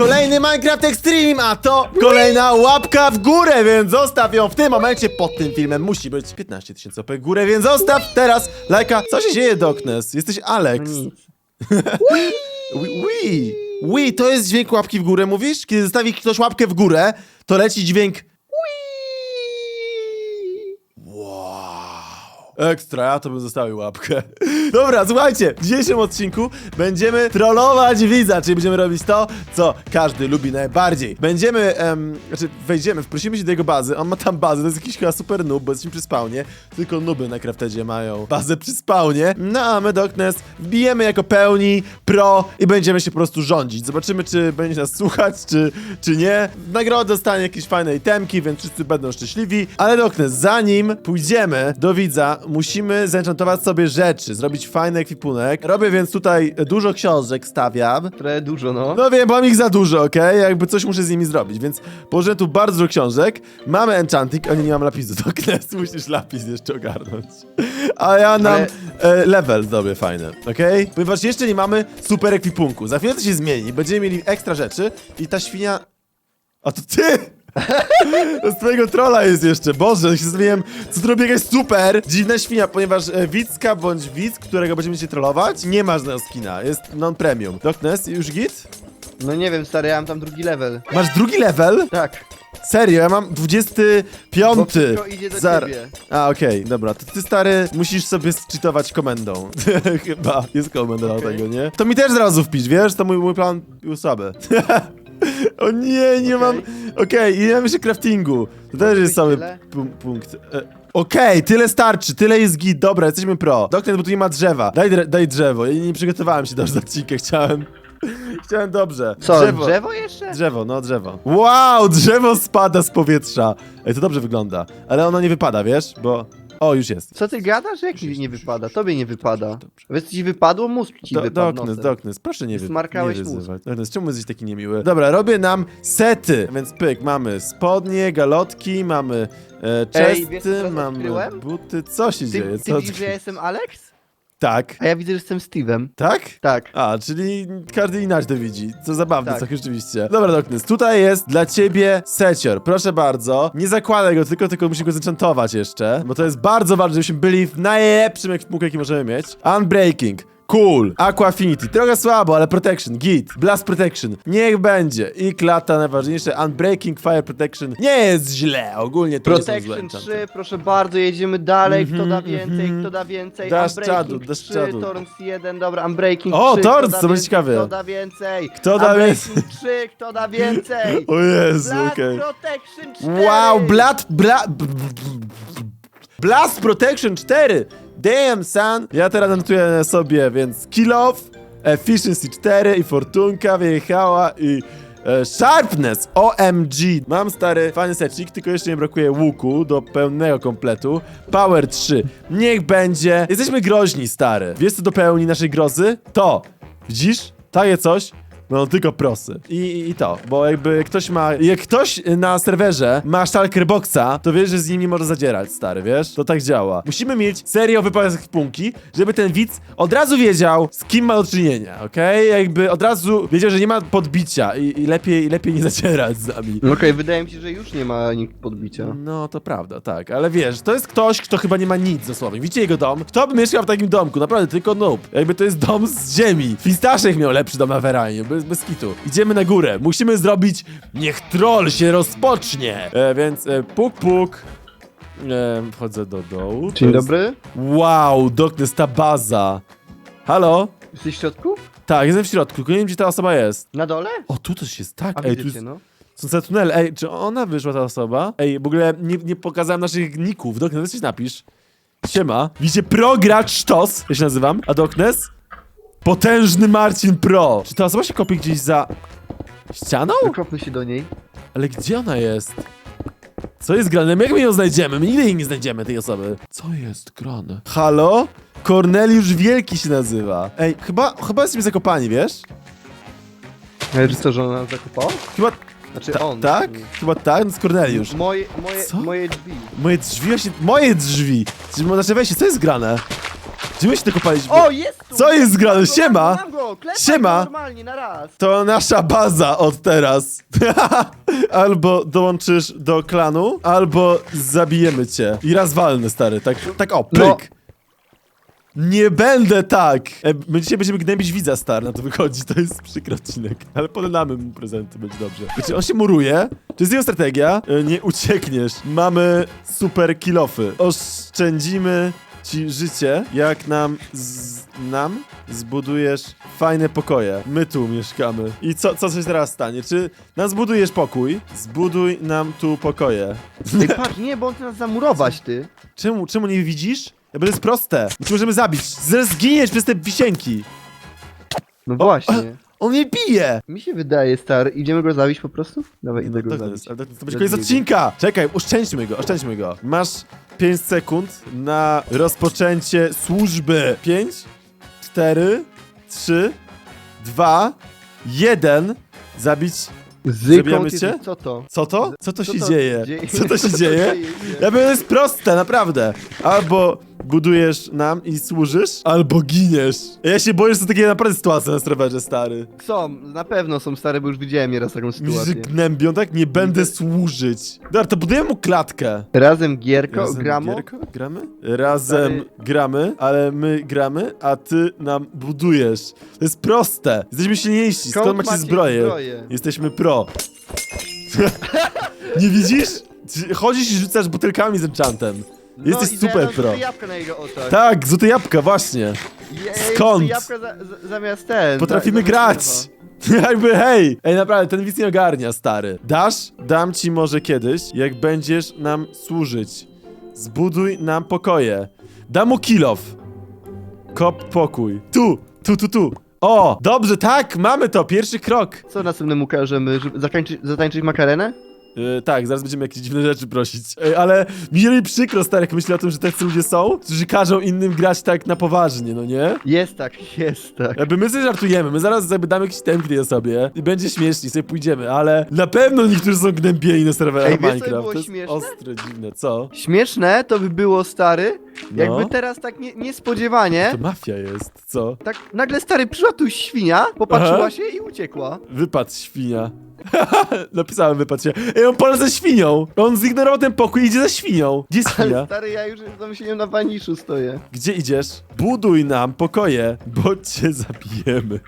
kolejny Minecraft Extreme, a to kolejna łapka w górę, więc zostaw ją w tym momencie pod tym filmem. Musi być 15 tysięcy łapek w górę, więc zostaw teraz lajka. Co się dzieje, Doknes? Jesteś Alex. No nic. Wi, wi, wi, to jest dźwięk łapki w górę, mówisz? Kiedy zostawi ktoś łapkę w górę, to leci dźwięk Wow. Ekstra, ja to bym zostawił łapkę. Dobra, słuchajcie, w dzisiejszym odcinku będziemy trollować widza, czyli będziemy robić to, co każdy lubi najbardziej. Będziemy, em, znaczy wejdziemy, wprosimy się do jego bazy, on ma tam bazę, to jest jakiś chyba super noob, bo jesteśmy przy spawnie, tylko nuby na Craftedzie mają bazę przy spawnie, no a my Doknes wbijemy jako pełni pro i będziemy się po prostu rządzić. Zobaczymy, czy będzie nas słuchać, czy, czy nie. W nagrodę dostanie jakieś fajne itemki, więc wszyscy będą szczęśliwi, ale Doknes, zanim pójdziemy do widza, musimy zenchantować sobie rzeczy, zrobić fajny ekwipunek. Robię więc tutaj dużo książek, stawiam. Trochę dużo, no. No wiem, mam ich za dużo, okej? Jakby coś muszę z nimi zrobić, więc położyłem tu bardzo dużo książek. Mamy enchanting, o nie, nie mam lapisu, to knes, musisz lapis jeszcze ogarnąć. A ja nam Ale- e, level zrobię fajny, okej? Ponieważ jeszcze nie mamy super ekwipunku. Za chwilę to się zmieni, będziemy mieli ekstra rzeczy i ta świnia... A to ty! To z twojego trolla jest jeszcze, Boże, się zmieniłem, co tu robi jakaś super dziwna świnia, ponieważ e, widzka bądź widz, którego będziemy się trollować, nie ma żadnego skina, jest non-premium. Doknes, już git? No nie wiem, stary, ja mam tam drugi level. Masz drugi level? Tak. Serio, ja mam 25. Bo idzie do Zar- ciebie. A, okej, dobra, to ty stary musisz sobie zczytować komendą. Chyba, jest komenda Okej. tego, nie? To mi też zrazu wpisz, wiesz? To mój, mój plan był słaby. o nie, nie Okej. mam... Okej, i nie mam jeszcze craftingu. To też jest cały tyle? pu- punkt. E, Okej, tyle starczy, tyle jest git, dobra, jesteśmy pro. Doktor, bo tu nie ma drzewa. Daj, dre- daj drzewo, ja nie przygotowałem się do odcinka, chciałem... Chciałem dobrze. Co, drzewo, jeszcze? Drzewo, no drzewo. Wow, drzewo spada z powietrza. Ej, to dobrze wygląda. Ale ono nie wypada, wiesz? Bo... O, już jest. Co ty gadasz? Jak mi nie wypada? Tobie nie wypada. Dobrze. Wiesz, co ci wypadło? Mózg ci Do, wypadł doknes, nosem. doknes, proszę nie, wy, nie Smarkałeś mózg. wyzywać. Doknes, czemu jesteś taki niemiły? Dobra, robię nam sety. Więc pyk, mamy spodnie, galotki, mamy e, Ej, wiesz, co czesty, teraz mamy odkryłem? buty. Co się dzieje? Ty, Co ty widzisz, że ja jestem Alex? Tak. A ja widzę, że jestem Steve'em. Tak? Tak. A, czyli każdy inaczej to widzi. Co zabawne, Tak. co rzeczywiście. Dobra, Doknes, tutaj jest dla ciebie secior. Proszę bardzo. Nie zakładaj go tylko, tylko musimy go zenchantować jeszcze, bo to jest bardzo ważne, żebyśmy byli w najlepszym ekwipunku, jaki możemy mieć. Unbreaking. Cool. Aqua Affinity. Trochę słabo, ale Protection. Git. Blast Protection. Niech będzie. I klata najważniejsze. Unbreaking Fire Protection. Nie jest źle. Ogólnie to są złe Protection enchanty. 3, proszę bardzo, jedziemy dalej. Kto da Mhm, więcej, mhm. kto da więcej? Dasz Unbreaking czadu, dasz 3, czadu. Torns 1, dobra, Unbreaking O, 3. Torns, kto da to będzie więcej, ciekawe. Kto da więcej? Kto da Unbreaking 3, kto da więcej? O Jezu, Blast okej. Protection 4! Wow, Blast, bla, b- b- Blast Protection 4! Damn, son! Ja teraz notuję sobie, więc Kill Off, Efficiency 4 i Fortunka wyjechała i e, Sharpness, OMG! Mam stary fajny secik, tylko jeszcze nie brakuje łuku do pełnego kompletu. Power 3, niech będzie. Jesteśmy groźni, stary. Wiesz co dopełni naszej grozy? To! Widzisz? Takie coś. No tylko prosy. I, I, I to, bo jakby ktoś ma. Jak ktoś na serwerze ma Stalker Boxa, to wiesz, że z nim nie może zadzierać, stary, wiesz? To tak działa. Musimy mieć serię wypadek punki, żeby ten widz od razu wiedział, z kim ma do czynienia, okej? Jakby od razu wiedział, że nie ma podbicia i, i lepiej, lepiej nie zacierać z nami. Okej, wydaje mi się, że już nie ma nikt podbicia. No, to prawda, tak, ale wiesz, to jest ktoś, kto chyba nie ma nic dosłownie. Widzicie jego dom? Kto by mieszkał w takim domku? Naprawdę, tylko noob. Jakby to jest dom z ziemi. Fistaszek miał lepszy dom na Veranie, bez, bez kitu. Idziemy na górę, musimy zrobić, niech troll się rozpocznie. E, więc e, puk, puk. E, wchodzę do dołu. To Dzień jest- dobry. Wow, Doknes, ta baza. Halo? Jesteś w środku? Tak, jestem w środku, tylko nie wiem, gdzie ta osoba jest. Na dole? O, tu też jest, tak. A Ej, tu widzicie, jest, no. są te tunele. Ej, czy ona wyszła, ta osoba? Ej, w ogóle nie, nie pokazałem naszych ników. Doknes, coś napisz. Siema. Widzicie, progracz sztos, ja się nazywam. A Doknes? Potężny Marcin Pro. Czy ta osoba się kopie gdzieś za ścianą? Wykopmy się do niej. Ale gdzie ona jest? Co jest grane? Jak my ją znajdziemy? My nigdy jej nie znajdziemy, tej osoby. Co jest grane? Halo? Korneliusz Wielki się nazywa. Ej, chyba, chyba jesteśmy zakopani, wiesz? Ale co, że ona zakopała? Chyba, Znaczy ta, on. tak? Chyba tak, to jest Korneliusz. Moje, moje, Co? moje drzwi. Moje drzwi, właśnie, moje drzwi. Znaczy weźcie, co jest grane? Gdzie my się to kopaliśmy? O, jest tu! Co jest grane? Mam go, Siema! Mam go, klepaj Siema! go normalnie, na raz. To nasza baza od teraz. albo dołączysz do klanu, albo zabijemy cię. I raz walny, stary. Tak, tak o, pyk. No. Nie będę tak! E, My dzisiaj będziemy gnębić widza, stary, na to wychodzi. To jest przykry odcinek. Ale podamy mu prezenty, będzie dobrze. Wiecie, on się muruje. To jest jego strategia. E, Nie uciekniesz. Mamy super kilofy. Oszczędzimy ci życie, jak nam z, nam zbudujesz fajne pokoje. My tu mieszkamy. I co, co się teraz stanie? Czy nam zbudujesz pokój? Zbuduj nam tu pokoje. Ej, patrz, nie, bo on chce nas zamurować, ty. Czemu, czemu nie widzisz? Ja to jest proste. My cię możemy zabić. Zaraz zginiesz przez te wisienki. No właśnie. On mnie bije! Mi się wydaje, stary, idziemy go zabić po prostu? Dawaj, idę go Tak, zabić. jest, ale to będzie Zabiję koniec go. odcinka! Czekaj, oszczędźmy go, oszczędźmy go. Masz 5 sekund na rozpoczęcie służby. 5, 4, 3, 2, 1. Zabić. Zabijamy cię? Co to? Co to? Co to się dzieje? Co to się dzieje? Ja to jest proste, naprawdę. Albo budujesz nam i służysz, albo giniesz. Ja się boję, że to takie naprawdę sytuacje na serwerze, stary. Są, na pewno są stare, bo już widziałem nieraz taką że sytuację. gnębią, tak? Nie będę służyć. Dobra, to budujemy mu klatkę. Razem gierko, Razem gramo. Gierko? Gramy? Razem Stary- gramy, ale my gramy, a ty nam budujesz. To jest proste. Jesteśmy silniejsi, skąd Skąd macie macie zbroję? zbroję? Jesteśmy pro. Nie widzisz? Chodzisz i rzucasz butelkami z enchantem. Jesteś no, i super pro. jabłka na jego oczach. Tak, złote jabłka, właśnie. Jej, skąd? jabłka za, za, zamiast ten. Potrafimy za- grać. zamiast Jakby hej! Ej, naprawdę, ten widz nie ogarnia, stary. Dasz? Dam ci może kiedyś, jak będziesz nam służyć. Zbuduj nam pokoje. Dam mu kilof. Kop pokój. Tu, tu, tu, tu. O, dobrze, tak, mamy to, pierwszy krok. Co następnemu każemy? Żeby zatańczyć, zatańczyć makarenę? Yy, tak, zaraz będziemy jakieś dziwne rzeczy prosić. Ej, ale mi robi przykro, stary, jak myślę o tym, że tacy ludzie są, którzy każą innym grać tak na poważnie, no nie? Jest tak, jest tak. Jakby my sobie żartujemy, my zaraz jakby damy jakiś temp tej osobie i będzie śmiesznie, sobie pójdziemy, ale na pewno niektórzy są gnębieni na serwerach Ej, wiesz, co by Minecraft. było to jest śmieszne? ostre, dziwne, co? Śmieszne to by było, stary, No. jakby teraz tak nie, niespodziewanie, To mafia jest, co? tak nagle, stary, przyszła tu świnia, popatrzyła Aha. się i uciekła. Wypad świnia. Napisałem wypad się. Ej, on pola ze świnią! On zignorował ten pokój i idzie za świnią. Gdzie jest Ale świnia? stary, ja już z myśleniem na waniszu stoję. Gdzie idziesz? Buduj nam pokoje, bo cię zabijemy.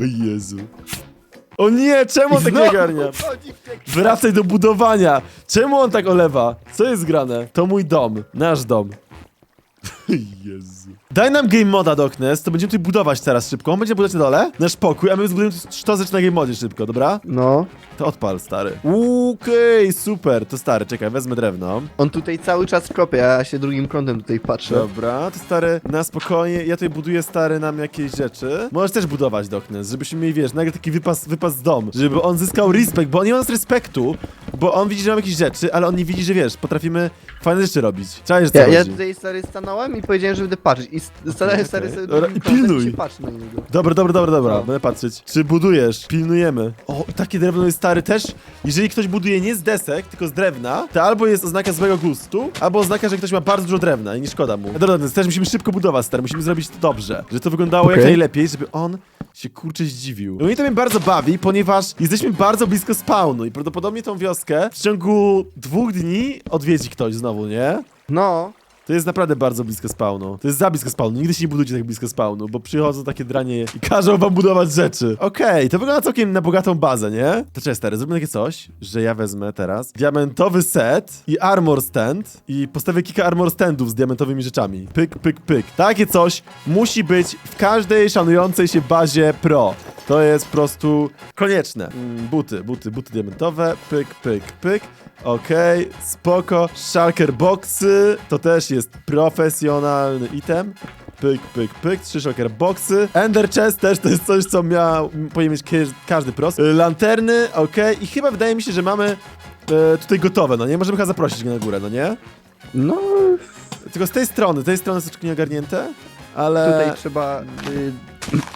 O Jezu. O nie, czemu on tak nie ogarnia? wchodzi w te- Wracaj do budowania! Czemu on tak olewa? Co jest grane? To mój dom. Nasz dom. Jezu. Daj nam game moda, Doknes, to będziemy tutaj budować teraz szybko. On będzie budować na dole, nasz pokój, a my zbudujemy tu sztozecz na game modzie szybko, dobra? No, To odpal, stary. Okej, super. To stary, czekaj, wezmę drewno. on tutaj cały czas kopie, a ja się drugim kątem tutaj patrzę. Dobra, to stary, na spokojnie. Ja tutaj buduję, stary, nam jakieś rzeczy. Możesz też budować, Doknes, żebyśmy mieli, wiesz, nagle taki wypas, wypas z dom. Żeby on zyskał respekt, bo on nie ma nas respektu, bo on widzi, że mamy jakieś rzeczy, ale on nie widzi, że wiesz, potrafimy fajne rzeczy robić. Czaisz, co Ja, ja chodzi? tutaj stary stanąłem i powiedziałem, że będę patrzeć. I st- stanąłem stary sobie Dobra, drugim i kątem pilnuj. się na niego. Dobra, dobra, dobra, dobra, Co? będę patrzeć. Czy budujesz? Pilnujemy. O, i takie drewno jest stary też. Jeżeli ktoś buduje nie z desek, tylko z drewna, to albo jest oznaka złego gustu, albo oznaka, że ktoś ma bardzo dużo drewna i nie szkoda mu. Dobra, dobra, też musimy szybko budować, stary, musimy zrobić to dobrze. Że to wyglądało jak Okej. najlepiej, żeby on się kurczę zdziwił. No i to mnie bardzo bawi, ponieważ jesteśmy bardzo blisko spawnu i prawdopodobnie tą wioskę w ciągu dwóch dni odwiedzi ktoś znowu, nie? No, To jest naprawdę bardzo blisko spawnu. To jest za blisko spawnu. Nigdy się nie budujcie tak blisko spawnu, bo przychodzą takie dranie i każą wam budować rzeczy. Okej, to wygląda całkiem na bogatą bazę, nie? To cześć, stary, zróbmy takie coś, że ja wezmę teraz diamentowy set i armor stand i postawię kilka armor standów z diamentowymi rzeczami. Pyk, pyk, pyk. Takie coś musi być w każdej szanującej się bazie pro. To jest po prostu konieczne. Buty, buty, buty diamentowe. Pyk, pyk, pyk. Okej, spoko. Shulker boxy, to też jest profesjonalny item. Pyk, pyk, pyk, trzy shulker boxy. Ender chest też to jest coś, co miał, powinien mieć ka- każdy pros. Y, Lanterny, okej. I chyba wydaje mi się, że mamy e, tutaj gotowe, no nie? Możemy chyba zaprosić go na górę, no nie? no, Tylko z tej strony, z tej strony są nie ogarnięte. Ale... Tutaj trzeba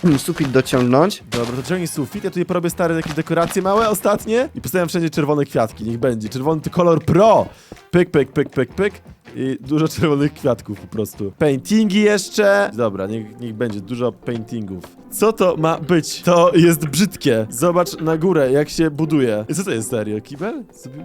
y, sufit dociągnąć. Dobra, to ciągnij sufit, ja tutaj porobię stare jakieś dekoracje małe, ostatnie i postawiam wszędzie czerwone kwiatki, niech będzie. Czerwony to kolor pro! Pyk, pyk, pyk, pyk, pyk. I dużo czerwonych kwiatków po prostu. Paintingi jeszcze. Dobra, niech, niech będzie dużo paintingów. Co to ma być? To jest brzydkie. Zobacz na górę, jak się buduje. I Co to jest serio? Kibel? Zrobił...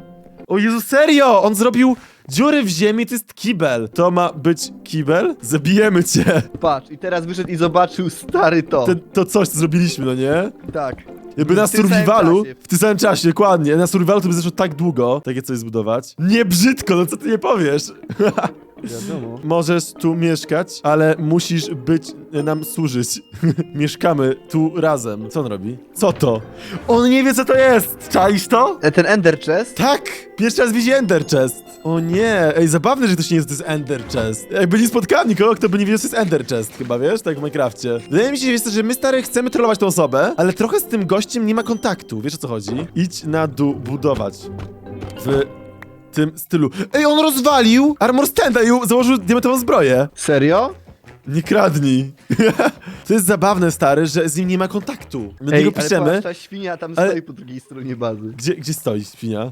O Jezu, serio! On zrobił dziury w ziemi, to jest kibel. To ma być kibel? Zabijemy cię. Patrz, i teraz wyszedł i zobaczył stary to. Ten, to coś, co zrobiliśmy, no nie? Tak. Jakby W na tym samym survivalu, czasie. w tym samym czasie, dokładnie, na survivalu to by zeszło tak długo, takie coś zbudować. Nie brzydko, no co ty nie powiesz? Wiadomo. Możesz tu mieszkać, ale musisz być, nam służyć. Mieszkamy tu razem. Co on robi? Co to? On nie wie co to jest! Czaisz to? E, ten Ender Chest? Tak! Pierwszy raz widzi Ender Chest. O nie, ej, zabawne, że ktoś nie wie, co to jest Ender Chest. Jakby nie spotkałem nikogo, kto by nie wiedział, co jest Ender Chest, chyba, wiesz, tak w Minecrafcie. Wydaje mi się, wiesz, co, że my, stary, chcemy trollować tą osobę, ale trochę z tym gościem nie ma kontaktu, wiesz o co chodzi? Idź na dół budować. W tym stylu. Ej, on rozwalił armor standa i założył diamentową zbroję. Serio? Nie kradnij. to jest zabawne, stary, że z nim nie ma kontaktu. My do Ej, niego ale piszemy. patrz, ta świnia tam Ale- stoi po drugiej stronie bazy. Gdzie, gdzie stoi świnia?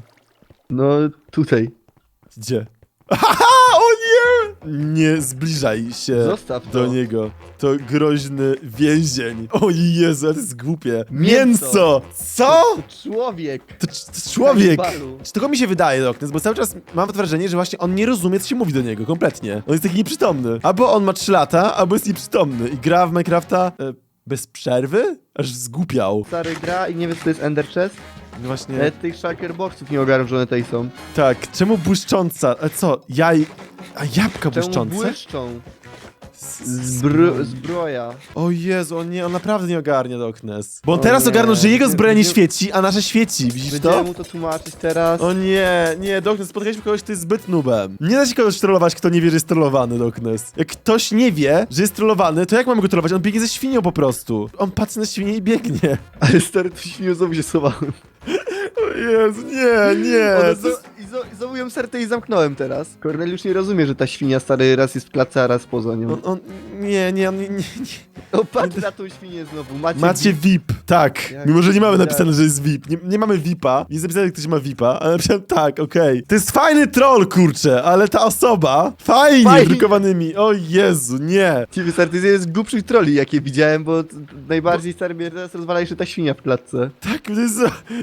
No, tutaj. Gdzie? Haha, o nie! Nie zbliżaj się Zostaw to. do niego. To groźny więzień. O Jezu, ale to jest głupie. Mięso. Mięso! Co? To człowiek. To, to człowiek! Kannibalu. Czy tylko mi się wydaje, Doknes, bo cały czas mam wrażenie, że właśnie on nie rozumie, co się mówi do niego, kompletnie. On jest taki nieprzytomny. Albo on ma 3 lata, albo jest nieprzytomny i gra w Minecrafta e, bez przerwy? Aż zgłupiał. Stary gra i nie wie co to jest Ender Chest? Właśnie, E, tych Shulker Boxów nie ogarnę, że one tutaj są. tak. Czemu błyszcząca? E, co? Jaj... A jabłka Czemu błyszczące? błyszczą? Zbro zbroja. O Jezu, on, nie, on naprawdę nie ogarnia Doknes. Bo on O teraz nie, ogarnął, że jego nie- zbroja nie nie- świeci, a nasza świeci. Widzisz Będziemy to? mu to tłumaczyć teraz. O nie, nie, Doknes, spotkaliśmy kogoś, kto jest zbyt nubem. Nie da się kogoś trollować, kto nie wie, że jest trollowany, Doknes. Jak ktoś nie wie, że jest trollowany, to jak mamy go trollować? On biegnie ze świnią po prostu. On patrzy na świnię i biegnie. Ale stary, tu świnią znowu się schowałem. O Jezu, nie, nie. One to ją serce i zamknąłem teraz. Corneliusz nie rozumie, że ta świnia stary raz jest w klatce, a raz poza nią. On, on, nie, nie, on, nie, nie. O, patrz na tą świnię znowu. Macie, Macie VIP, tak. Jak Mimo, że nie mamy napisane, że jest VIP. Nie, nie mamy VIPa. Nie jest napisane, że ktoś ma VIPa, ale napisałem tak, okej. To jest fajny troll, kurczę, ale ta osoba fajnie Fajnie. drukowanymi. O Jezu, nie. Ciebie stary, to jest jeden z głupszych troli, jakie widziałem, bo t- najbardziej stary mnie teraz rozwala jeszcze ta świnia w klatce. Tak, to jest...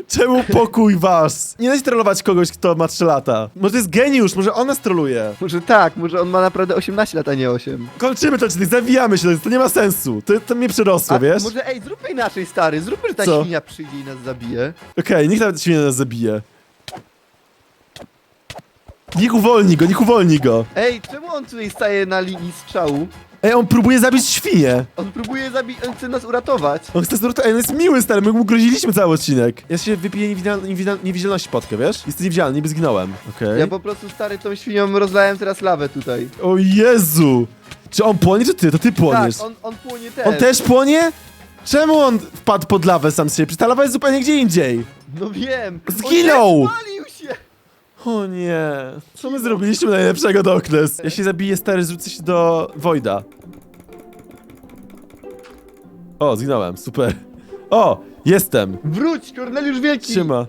Czemu pokój was? Nie da się trollować kogoś, kto ma 3 lata. Może to jest geniusz, może on nas troluje. Może tak, może on ma naprawdę 18 lat, a nie 8. Kończymy to odcinek, zawijamy się, to nie ma sensu. To, to mnie przerosło, A wiesz? może ej, zróbmy inaczej stary, zróbmy, że ta Co? świnia przyjdzie i nas zabije. Okej, niech nawet świnia nas zabije. Niech uwolni go, niech uwolni go. Ej, czemu on tutaj staje na linii strzału? Ej, on próbuje zabić świnię. On próbuje zabić, on chce nas uratować. On chce zwrot... Ej, on jest miły, stary, my mu groziliśmy cały odcinek. Ja się wypiję niewidal... niewidal... niewidzialności potkę, wiesz? Jestem niewidzialny, niby zginąłem. Okej. Ja po prostu stary tą świnią rozlałem teraz lawę tutaj. O Jezu! Czy on płonie, czy ty? To ty płoniesz. Tak, on, on płonie też. On też płonie? Czemu on wpadł pod lawę sam z siebie? Przecież ta lawa jest zupełnie gdzie indziej. No wiem. Zginął! Spalił. O nie. Co my zrobiliśmy najlepszego do Oknes? Ja się zabiję, stary, zrzucę się do Wojda. O, zginąłem, super. O, jestem. Wróć, Korneliusz Wielki. Siema.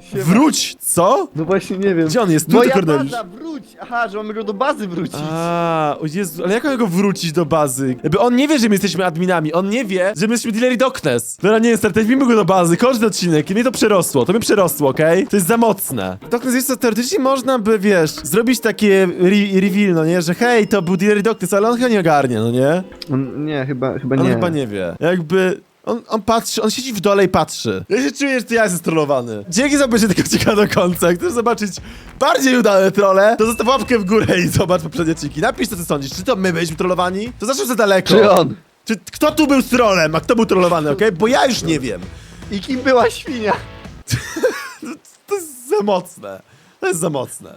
Siema. Wróć, co? No właśnie nie wiem. Gdzie on jest? Tu, ty, Moja Korneliusz. baza, wróć. Aha, że mamy go do bazy wrócić. A, o Jezu, ale jak mam go wrócić do bazy? Jakby on nie wie, że my jesteśmy adminami, on nie wie, że my jesteśmy dealeri Doknes. Dobra, nie, stary, weźmy go do bazy, ten odcinek i mnie to przerosło, to mnie przerosło, okej? To jest za mocne. Doknes, wiesz co, teoretycznie można by, wiesz, zrobić takie re reveal, no nie, że hej, to był dealeri Doknes, ale on chyba nie ogarnie, no nie? On, nie, chyba, chyba On nie. chyba nie wie. Jakby... On, on patrzy, on siedzi w dole i patrzy. Ja się czuję, że to ja jestem trollowany. Dzięki za obejrzenie tego odcinka do końca. Jak chcesz zobaczyć bardziej udane trolle, to zostaw łapkę w górę i zobacz poprzednie odcinki. Napisz, co ty sądzisz. Czy to my byliśmy trollowani? To zawsze za daleko. Czy on? Czy kto tu był z trollem, a kto był trollowany, okej? Bo ja już nie wiem. I kim była świnia? To jest za mocne. To jest za mocne.